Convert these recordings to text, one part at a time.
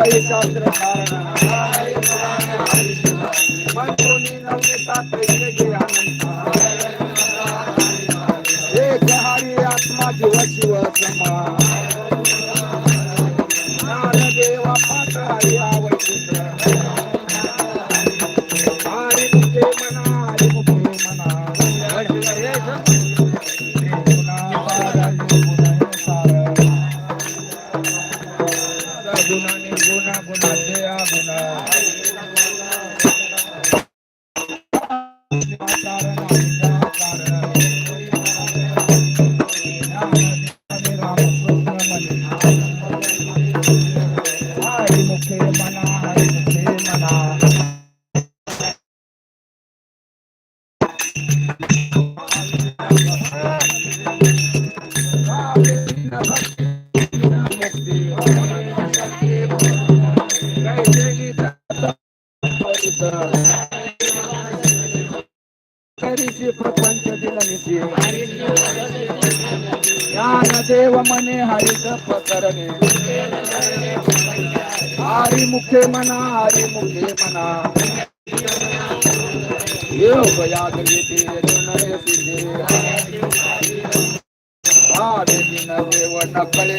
aí, tchau, cara. हरीची प्रपंच दिलनिशी ज्ञान देव मने हरित प्रकरणे हरी मुखे मना हरी मुखे मना योग यागरिते जनय सिद्धे भावे दिन देव नकले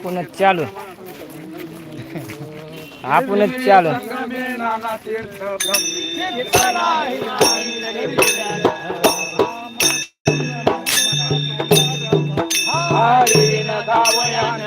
आपणच चालू. आपणच चालू. धावयान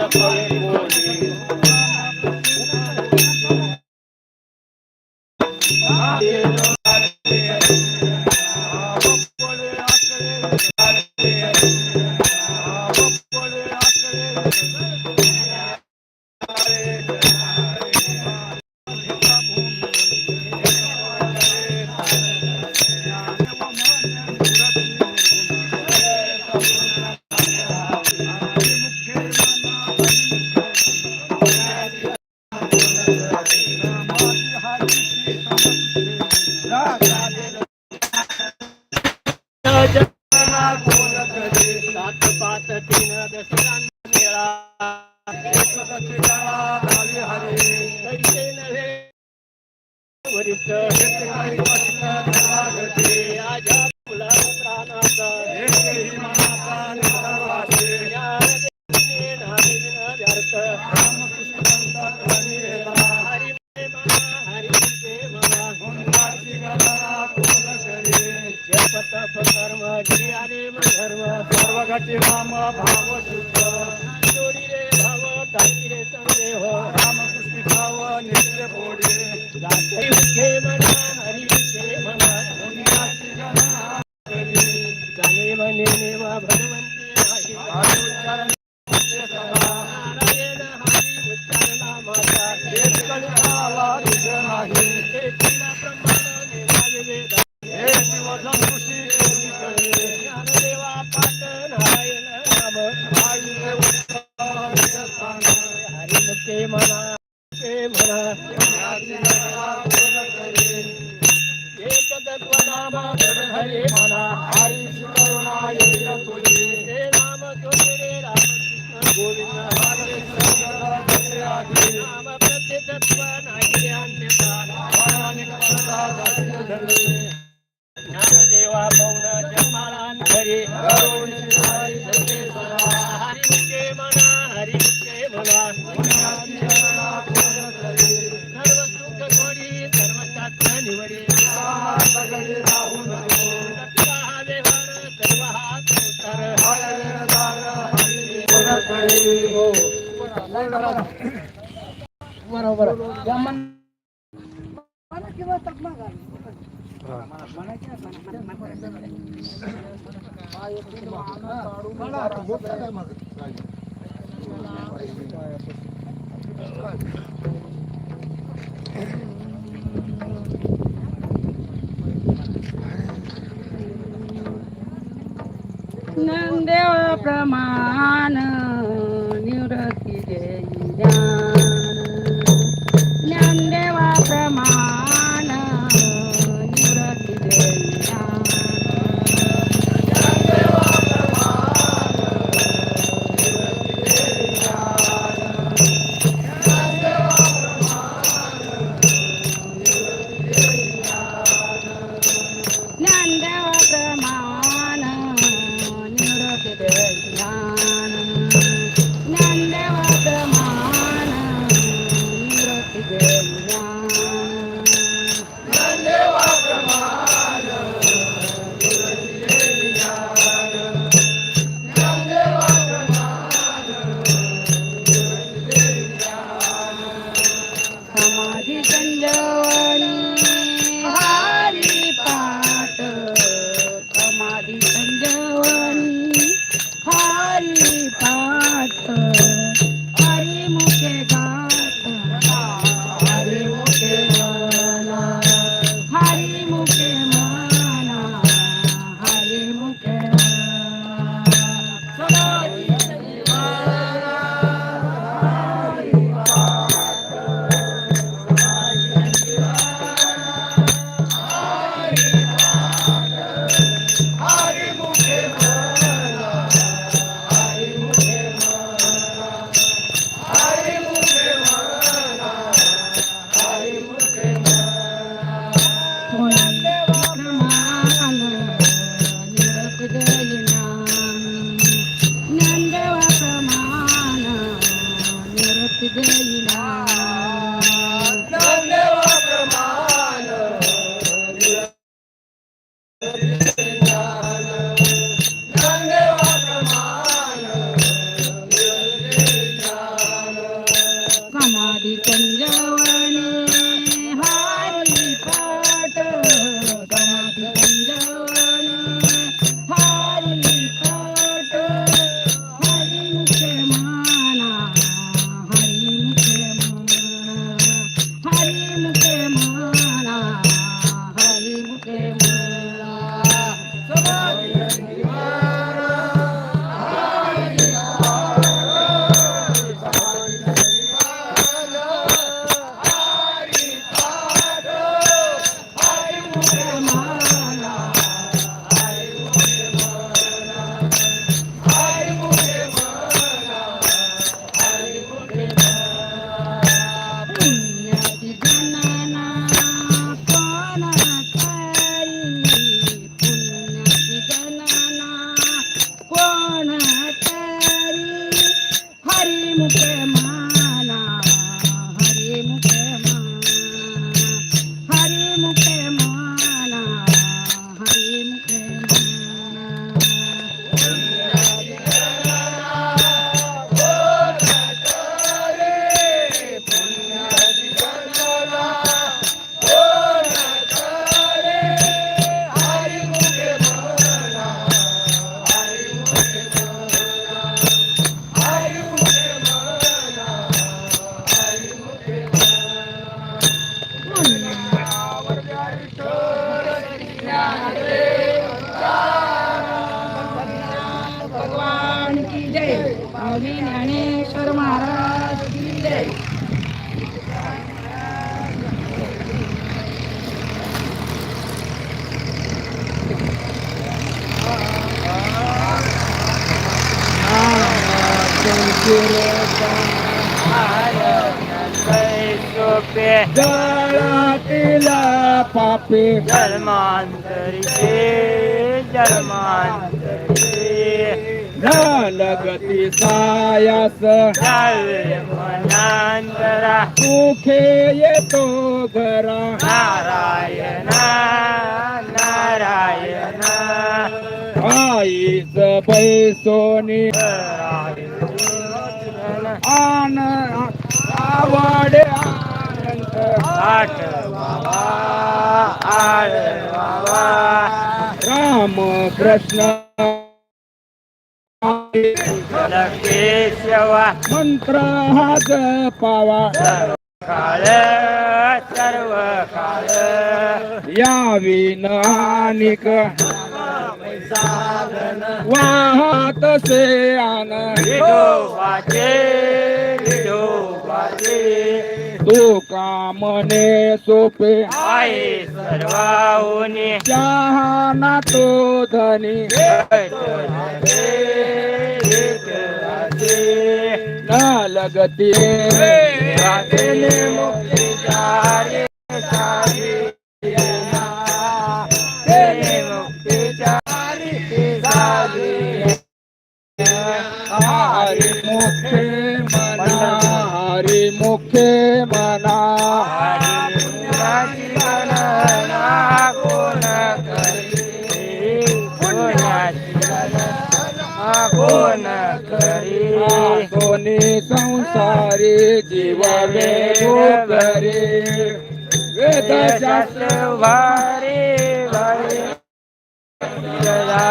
ah my बरोबर नंदेव प्रमाण रब्बी जलमान तरीके जलमान तरीके लगती सायस मनांतरा सुखे ये तो घरा नारायण नारायण आईस पैसोनी आन आवडे अनंत आठवावा आळवावा राम कृष्ण. केशवा मंत्र हा जपावा काळ सर्व काळ. यावी नानिक. वाहत से आन विठोबाचे विठोबाचे. तो कामने सोपे. आहे सर्वाहुनी चहाना तो धनी. न लगती सारे जीव वेगो करे वेदशास्त्र भारी वारे सदा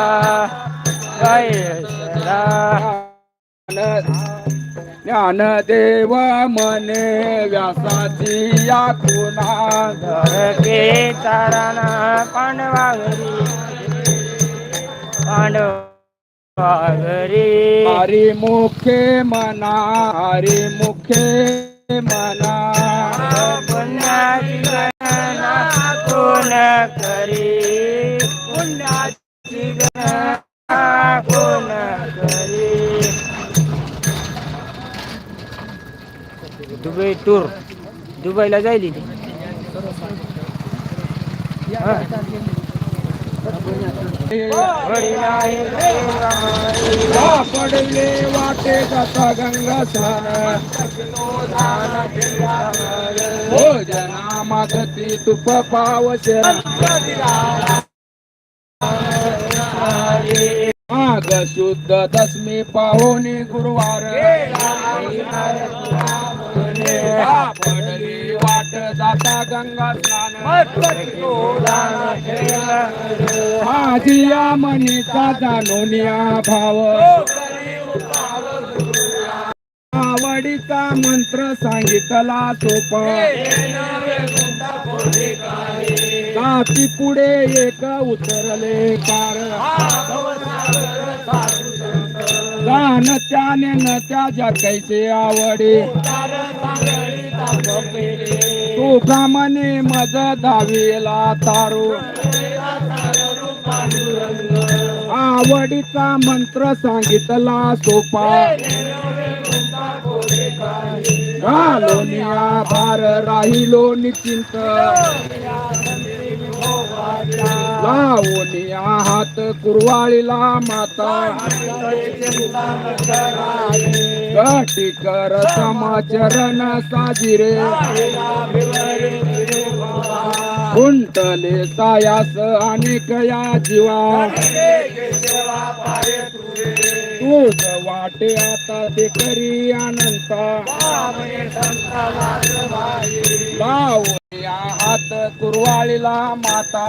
काय सदा ज्ञानदेव मने व्यासाची या खुना धरके चरण पांडवा घरी पांडवा हरी मुखे मना हरी मुखे मना. पुण्याची गणना कोण करी? पुण्याची गणना कोण करी? Dubai tour. दुबईला जाईल ती हा. वडील आहे देवामाई. पडले वाटे जाता गंगा स्नान भोजना मागती तुप पावशे माग शुद्ध दशमी पाहुणी गुरुवार. पडली जाता गंगा स्नान माझिया मनीचा जाणून भाव. आवडीचा मंत्र सांगितला सोप. जाती पुढे एक उतरले कार गाण त्याने न त्याच्या कैसे आवडे. तो ब्राह्मणे मज दावेला तारू. आवडीचा मंत्र सांगितला सोपा. घालोनिया भार राहिलो निश्चिंत. लावणी हात कुरवाळीला माता. गाठी कर समाचरण साजिरे. कुंटले सायास अनेक या जीवा. तूच वाटे आता ते करी अनंता. लाव हात कुरवाळीला माता.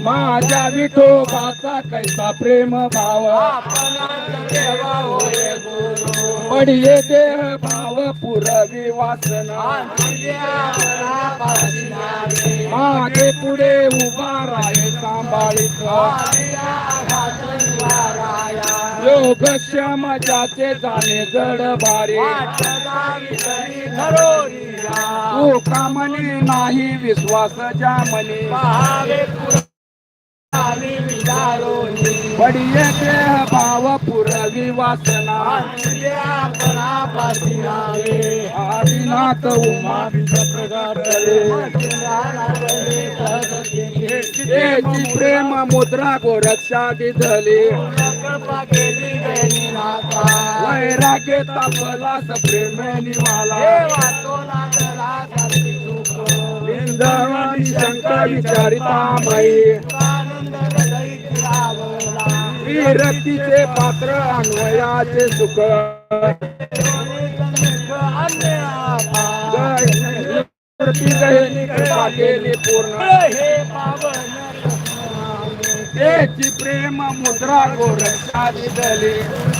माझ्या विठोबाचा कैसा प्रेम भाव. पडिये देह भाव पुरवी वासना. मागे पुढे उभा राहे सांभाळीत योग ज्याचे जाणे जड भारी तू कामने नाही विश्वास ज्या मनी पडिये देह भाव पुरवी वासना. आदिनाथ उमा प्रगार प्रेम मुद्रा गोरक्षा दिधली. वैराग्य तापलास प्रेम निवाला. इंद्रवाणी शंका विचारिता मयी विरक्तीचे पात्र अन्वयाचे सुख पूर्ण. त्याची प्रेम मुद्रा गोरक्षा दिली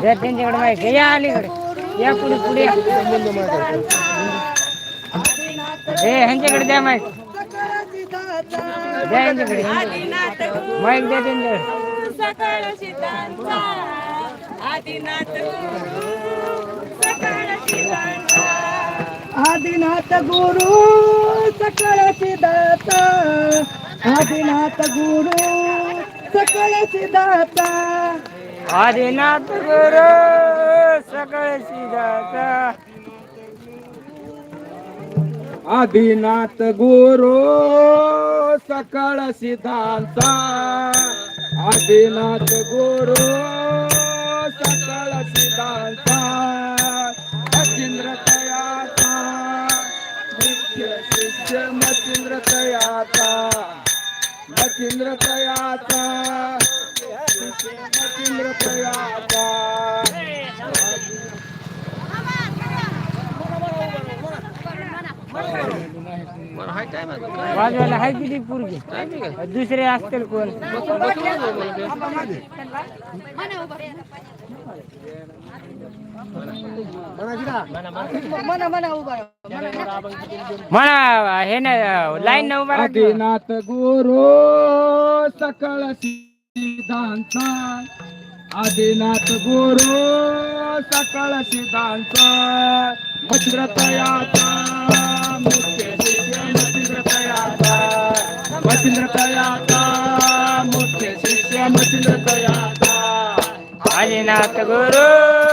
द्या त्यांच्याकडे माहिती या अलीकडे. या पुढे पुढे. हे ह्यांच्याकडे द्या माहिती. द्या यांच्याकडे माईक द्या त्यांच्याकडे. आदिनाथ गुरु सकळ आदिनाथ गुरु सकळ सिद्धाता आदिनाथ गुरु सकळ सिद्धाचा आदिनाथ गुरु सकळ सिद्धांता आदिनाथ गुरु सकळ सिद्धांता मचिंद्र तयाचा मुख्य शिष्य मचिंद्र तयाचा मचिंद्र तयाचा मचिंद्र तयाचा वाजवायला हाय किती पुरगी? दुसरे असतील कोण? म्हणा हे ना लाईन ना उभा नाथ गुरु सकळ सिद्धांचा आदिनाथ गुरु सकाळ सिद्धांचा मच्छिंद्रतयाचा मुख्य शिष्य मच्छिंद्रतयाचा. मच्छिंद्रतयाचा मुख्य शिष्य मच्छिंद्रतयाचा. आदिनाथ गुरु।